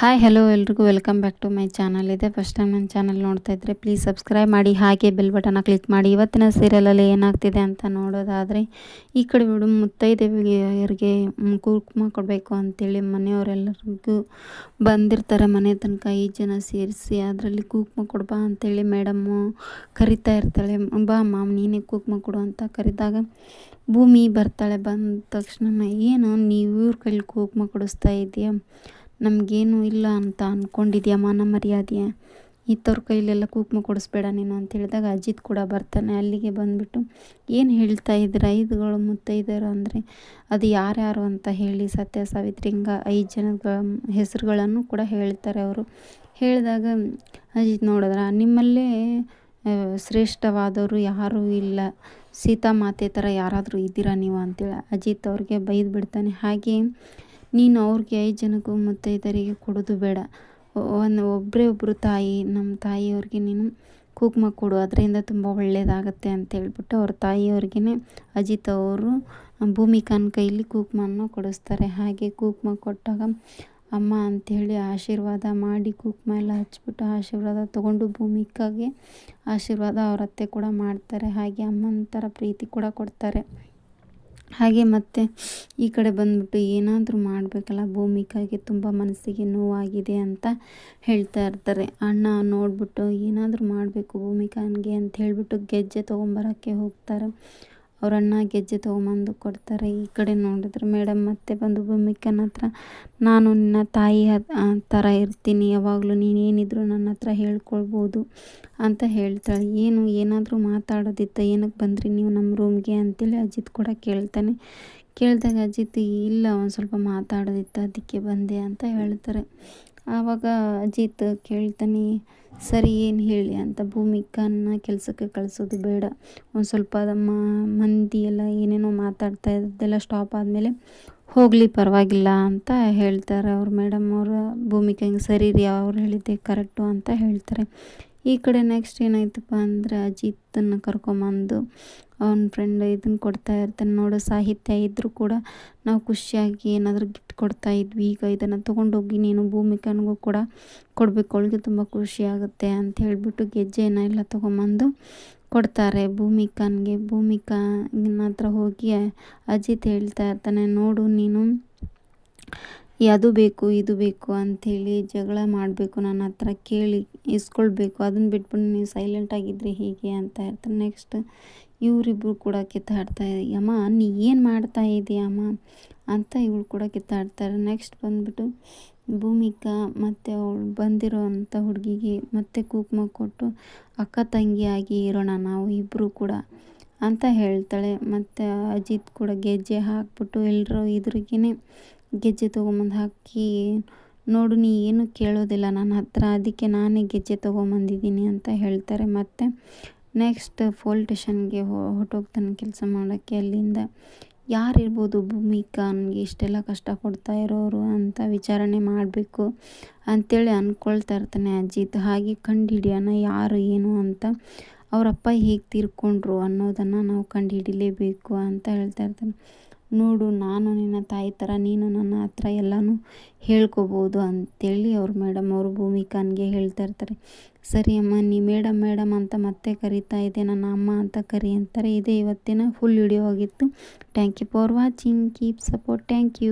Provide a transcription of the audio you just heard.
Hi hello ಎಲ್ರಿಗೂ. Welcome back to my channel ಇದೆ first time ನನ್ನ ಚಾನಲ್ ನೋಡ್ತಾ ಇದ್ರೆ ಪ್ಲೀಸ್ ಸಬ್ಸ್ಕ್ರೈಬ್ ಮಾಡಿ, ಹಾಗೆ ಬೆಲ್ ಬಟನ್ನ ಕ್ಲಿಕ್ ಮಾಡಿ. ಇವತ್ತಿನ ಸೀರಿಯಲಲ್ಲಿ ಏನಾಗ್ತಿದೆ ಅಂತ ನೋಡೋದಾದರೆ, ಈ ಕಡೆ ಬಿಡು ಮುತ್ತೈದೆಯರಿಗೆ ಕುಂಕುಮ ಕೊಡಬೇಕು ಅಂತೇಳಿ ಮನೆಯವರೆಲ್ಲರಿಗೂ ಬಂದಿರ್ತಾರೆ. ಮನೆ ತನಕ ಐದು ಜನ ಸೇರಿಸಿ ಅದರಲ್ಲಿ ಕುಂಕುಮ ಕೊಡ್ಬಾ ಅಂತೇಳಿ ಮೇಡಮ್ಮು ಕರಿತಾ ಇರ್ತಾಳೆ. ಬಾ ಮಾಮ್, ನೀನೇ ಕುಂಕುಮ ಕೊಡು ಅಂತ ಕರೆದಾಗ ಭೂಮಿ ಬರ್ತಾಳೆ. ಬಂದ ತಕ್ಷಣ ಏನು, ನೀವು ಇವ್ರ ಕೈಲಿ ಕುಂಕುಮ ಕೊಡಿಸ್ತಾ ಇದೆಯಾ? ನಮಗೇನು ಇಲ್ಲ ಅಂತ ಅಂದ್ಕೊಂಡಿದ್ಯಾ ಮಾನ ಮರ್ಯಾದೆ. ಇತ್ತವ್ರ ಕೈಲೆಲ್ಲ ಕುಕ್ಮ ಕೊಡಿಸ್ಬೇಡ ನೀನು ಅಂತ ಹೇಳಿದಾಗ ಅಜಿತ್ ಕೂಡ ಬರ್ತಾನೆ ಅಲ್ಲಿಗೆ ಬಂದುಬಿಟ್ಟು. ಏನು ಹೇಳ್ತಾ ಇದ್ದೀರ? ಐದುಗಳು ಮುತ್ತೈದರು ಅಂದರೆ ಅದು ಯಾರ್ಯಾರು ಅಂತ ಹೇಳಿ ಸತ್ಯ ಸಾವಿತ್ರಿ ಹಿಂಗ ಐದು ಜನಗಳ ಹೆಸರುಗಳನ್ನು ಕೂಡ ಹೇಳ್ತಾರೆ ಅವರು. ಹೇಳಿದಾಗ ಅಜಿತ್ ನೋಡಿದ್ರೆ, ನಿಮ್ಮಲ್ಲೇ ಶ್ರೇಷ್ಠವಾದವರು ಯಾರೂ ಇಲ್ಲ. ಸೀತಾ ಮಾತೆ ಥರ ಯಾರಾದರೂ ಇದ್ದೀರಾ ನೀವು? ಅಂತೇಳಿ ಅಜಿತ್ ಅವ್ರಿಗೆ ಬೈದು ಬಿಡ್ತಾನೆ ಹಾಗೆ ನೀನು ಅವ್ರಿಗೆ ಐದು ಜನಕ್ಕೂ ಮುತ್ತೈದರಿಗೆ ಕೊಡೋದು ಬೇಡ. ಒಂದು ಒಬ್ಬರೇ ಒಬ್ಬರು ತಾಯಿ ನಮ್ಮ ತಾಯಿಯವ್ರಿಗೆ ನೀನು ಕುಕ್ಮ ಕೊಡು. ಅದರಿಂದ ತುಂಬ ಒಳ್ಳೆಯದಾಗತ್ತೆ ಅಂತ ಹೇಳ್ಬಿಟ್ಟು ಅವ್ರ ತಾಯಿಯವ್ರಿಗೇ ಅಜಿತ್ ಅವರು ಭೂಮಿಕಾನ್ ಕೈಲಿ ಕುಂಕುಮನ ಕೊಡಿಸ್ತಾರೆ. ಹಾಗೆ ಕುಕ್ಮ ಕೊಟ್ಟಾಗ ಅಮ್ಮ ಅಂಥೇಳಿ ಆಶೀರ್ವಾದ ಮಾಡಿ ಕುಕ್ಮ ಎಲ್ಲ ಹಚ್ಬಿಟ್ಟು ಆಶೀರ್ವಾದ ತೊಗೊಂಡು ಭೂಮಿಕಾಗೆ ಆಶೀರ್ವಾದ ಅವರತ್ತೆ ಕೂಡ ಮಾಡ್ತಾರೆ. ಹಾಗೆ ಅಮ್ಮನ ಥರ ಪ್ರೀತಿ ಕೂಡ ಕೊಡ್ತಾರೆ. ಹಾಗೆ ಮತ್ತೆ ಈ ಕಡೆ ಬಂದ್ಬಿಟ್ಟು ಏನಾದರೂ ಮಾಡಬೇಕಲ್ಲ, ಭೂಮಿಕಾಗೆ ತುಂಬ ಮನಸ್ಸಿಗೆ ನೋವಾಗಿದೆ ಅಂತ ಹೇಳ್ತಾ ಇರ್ತಾರೆ. ಅಣ್ಣ ನೋಡಿಬಿಟ್ಟು ಏನಾದರೂ ಮಾಡಬೇಕು ಭೂಮಿಕಾನ್ಗೆ ಅಂತ ಹೇಳಿಬಿಟ್ಟು ಗೆಜ್ಜೆ ತೊಗೊಂಬರೋಕ್ಕೆ ಹೋಗ್ತಾರೆ. ಅವ್ರ ಅಣ್ಣ ಗೆಜ್ಜೆ ತೊಗೊಂಬಂದು ಕೊಡ್ತಾರೆ. ಈ ಕಡೆ ನೋಡಿದ್ರೆ ಮೇಡಮ್ ಮತ್ತೆ ಬಂದು ಭೂಮಿಕನ ಹತ್ರ, ನಾನು ನಿನ್ನ ತಾಯಿ ಥರ ಇರ್ತೀನಿ. ಯಾವಾಗಲೂ ನೀನೇನಿದ್ರು ನನ್ನ ಹತ್ರ ಹೇಳ್ಕೊಳ್ಬೋದು ಅಂತ ಹೇಳ್ತಾಳೆ. ಏನು, ಏನಾದರೂ ಮಾತಾಡೋದಿತ್ತ ಏನಕ್ಕೆ ಬಂದ್ರಿ ನೀವು ನಮ್ಮ ರೂಮ್ಗೆ ಅಂತೇಳಿ ಅಜಿತ್ ಕೂಡ ಕೇಳ್ತಾನೆ. ಕೇಳಿದಾಗ, ಅಜಿತ್, ಇಲ್ಲ, ಒಂದು ಸ್ವಲ್ಪ ಮಾತಾಡೋದಿತ್ತು, ಅದಕ್ಕೆ ಬಂದೆ ಅಂತ ಹೇಳ್ತಾರೆ. ಆವಾಗ ಅಜಿತ್ ಕೇಳ್ತಾನೆ, ಸರಿ, ಏನು ಹೇಳಿ ಅಂತ, ಭೂಮಿಕನ್ನ ಕೆಲಸಕ್ಕೆ ಕಳಿಸೋದು ಬೇಡ. ಒಂದು ಸ್ವಲ್ಪ ಮಂದಿ ಎಲ್ಲ ಏನೇನೋ ಮಾತಾಡ್ತಾ ಇದ್ದೆಲ್ಲ ಸ್ಟಾಪ್ ಆದಮೇಲೆ ಹೋಗಲಿ, ಪರವಾಗಿಲ್ಲ ಅಂತ ಹೇಳ್ತಾರೆ. ಅವ್ರ, ಮೇಡಮ್, ಅವರು ಭೂಮಿಕಾ ಹಿಂಗೆ ಸರಿ ರೀ, ಅವ್ರು ಹೇಳಿದ್ದೆ ಕರೆಕ್ಟು ಅಂತ ಹೇಳ್ತಾರೆ. ಈ ಕಡೆ ನೆಕ್ಸ್ಟ್ ಏನಾಯ್ತಪ್ಪ ಅಂದರೆ ಅಜಿತನ್ನು ಕರ್ಕೊಂಬಂದು ಅವನ ಫ್ರೆಂಡ್ ಇದನ್ನು ಕೊಡ್ತಾ ಇರ್ತಾನೆ. ನೋಡು, ಸಾಹಿತ್ಯ ಇದ್ದರೂ ಕೂಡ ನಾವು ಖುಷಿಯಾಗಿ ಏನಾದರೂ ಗಿಫ್ಟ್ ಕೊಡ್ತಾ ಇದ್ವಿ. ಈಗ ಇದನ್ನು ತೊಗೊಂಡೋಗಿ ನೀನು ಭೂಮಿಕನಿಗೂ ಕೂಡ ಕೊಡಬೇಕು. ಅವಳಿಗೆ ತುಂಬ ಖುಷಿ ಆಗುತ್ತೆ ಅಂತ ಹೇಳಿಬಿಟ್ಟು ಗೆಜ್ಜೆನ ಎಲ್ಲ ತೊಗೊಂಬಂದು ಕೊಡ್ತಾರೆ ಭೂಮಿಕನಿಗೆ. ಭೂಮಿಕನ ಹತ್ರ ಹೋಗಿ ಅಜಿತ್ ಹೇಳ್ತಾ ಇರ್ತಾನೆ, ನೋಡು ನೀನು ಅದು ಬೇಕು, ಇದು ಬೇಕು ಅಂಥೇಳಿ ಜಗಳ ಮಾಡಬೇಕು, ನನ್ನ ಹತ್ರ ಕೇಳಿ ಇಸ್ಕೊಳ್ಬೇಕು. ಅದನ್ನು ಬಿಟ್ಬಿಟ್ಟು ನೀವು ಸೈಲೆಂಟಾಗಿದ್ದರೆ ಹೀಗೆ ಅಂತ ಇರ್ತಾರೆ ನೆಕ್ಸ್ಟ್ ಇವರಿಬ್ರು ಕೂಡ ಕಿತ್ತಾಡ್ತಾ ಅಮ್ಮ, ನೀ ಏನು ಮಾಡ್ತಾ ಇದೀಯಮ್ಮ ಅಂತ ಇವಳು ಕೂಡ ಕಿತ್ತಾಡ್ತಾರೆ. ನೆಕ್ಸ್ಟ್ ಬಂದ್ಬಿಟ್ಟು ಭೂಮಿಕಾ ಮತ್ತು ಅವಳು ಬಂದಿರೋ ಅಂಥ ಹುಡುಗಿಗೆ ಮತ್ತೆ ಕುಂಕುಮ ಕೊಟ್ಟು, ಅಕ್ಕ ತಂಗಿಯಾಗಿ ಇರೋಣ ನಾವು ಇಬ್ಬರು ಕೂಡ ಅಂತ ಹೇಳ್ತಾಳೆ. ಮತ್ತು ಅಜಿತ್ ಕೂಡ ಗೆಜ್ಜೆ ಹಾಕ್ಬಿಟ್ಟು ಎಲ್ಲರೂ ಇದ್ರಿಗೇ ಗೆಜ್ಜೆ ತೊಗೊಂಬಂದು ಹಾಕಿ ನೋಡು, ನೀ ಏನು ಕೇಳೋದಿಲ್ಲ, ನನ್ನ ಹತ್ರ, ಅದಕ್ಕೆ ನಾನೇ ಗೆಜ್ಜೆ ತೊಗೊಂಬಂದಿದ್ದೀನಿ ಅಂತ ಹೇಳ್ತಾರೆ. ಮತ್ತು ನೆಕ್ಸ್ಟ್ ಪೋಲ್ ಟೇಷನ್ಗೆ ಹೊಟ್ಟೋಗ್ತಾನೆ ಕೆಲಸ ಮಾಡೋಕ್ಕೆ. ಅಲ್ಲಿಂದ ಯಾರಿರ್ಬೋದು ಭೂಮಿಕಾ ನನಗೆ ಇಷ್ಟೆಲ್ಲ ಕಷ್ಟ ಕೊಡ್ತಾ ಇರೋರು ಅಂತ ವಿಚಾರಣೆ ಮಾಡಬೇಕು ಅಂಥೇಳಿ ಅಂದ್ಕೊಳ್ತಾ ಇರ್ತಾನೆ ಅಜಿತ್. ಹಾಗೆ ಕಂಡುಹಿಡಿಯೋಣ, ಯಾರು ಏನು ಅಂತ ಅವರಪ್ಪ ಹೇಗೆ ತೀರ್ಕೊಂಡ್ರು ಅನ್ನೋದನ್ನು ನಾವು ಕಂಡುಹಿಡಿಲೇಬೇಕು ಅಂತ ಹೇಳ್ತಾ ಇರ್ತಾನೆ. ನೋಡು, ನಾನು ನಿನ್ನ ತಾಯಿ ಥರ ನೀನು ನನ್ನ ಹತ್ರ ಎಲ್ಲನೂ ಹೇಳ್ಕೊಬೋದು ಅಂತೇಳಿ ಅವ್ರ ಮೇಡಮ್ ಅವರು ಭೂಮಿಕಾನ್ಗೆ ಹೇಳ್ತಾ ಇರ್ತಾರೆ. ಸರಿ ಅಮ್ಮ, ನೀ ಮೇಡಮ್ ಮೇಡಮ್ ಅಂತ ಮತ್ತೆ ಕರಿತಾ ಇದೆ ನನ್ನ ಅಮ್ಮ ಅಂತ ಕರಿ ಅಂತಾರೆ. ಇದೇ ಇವತ್ತಿನ ಫುಲ್ ವಿಡಿಯೋ ಆಗಿತ್ತು. Thank you for watching keep support thank you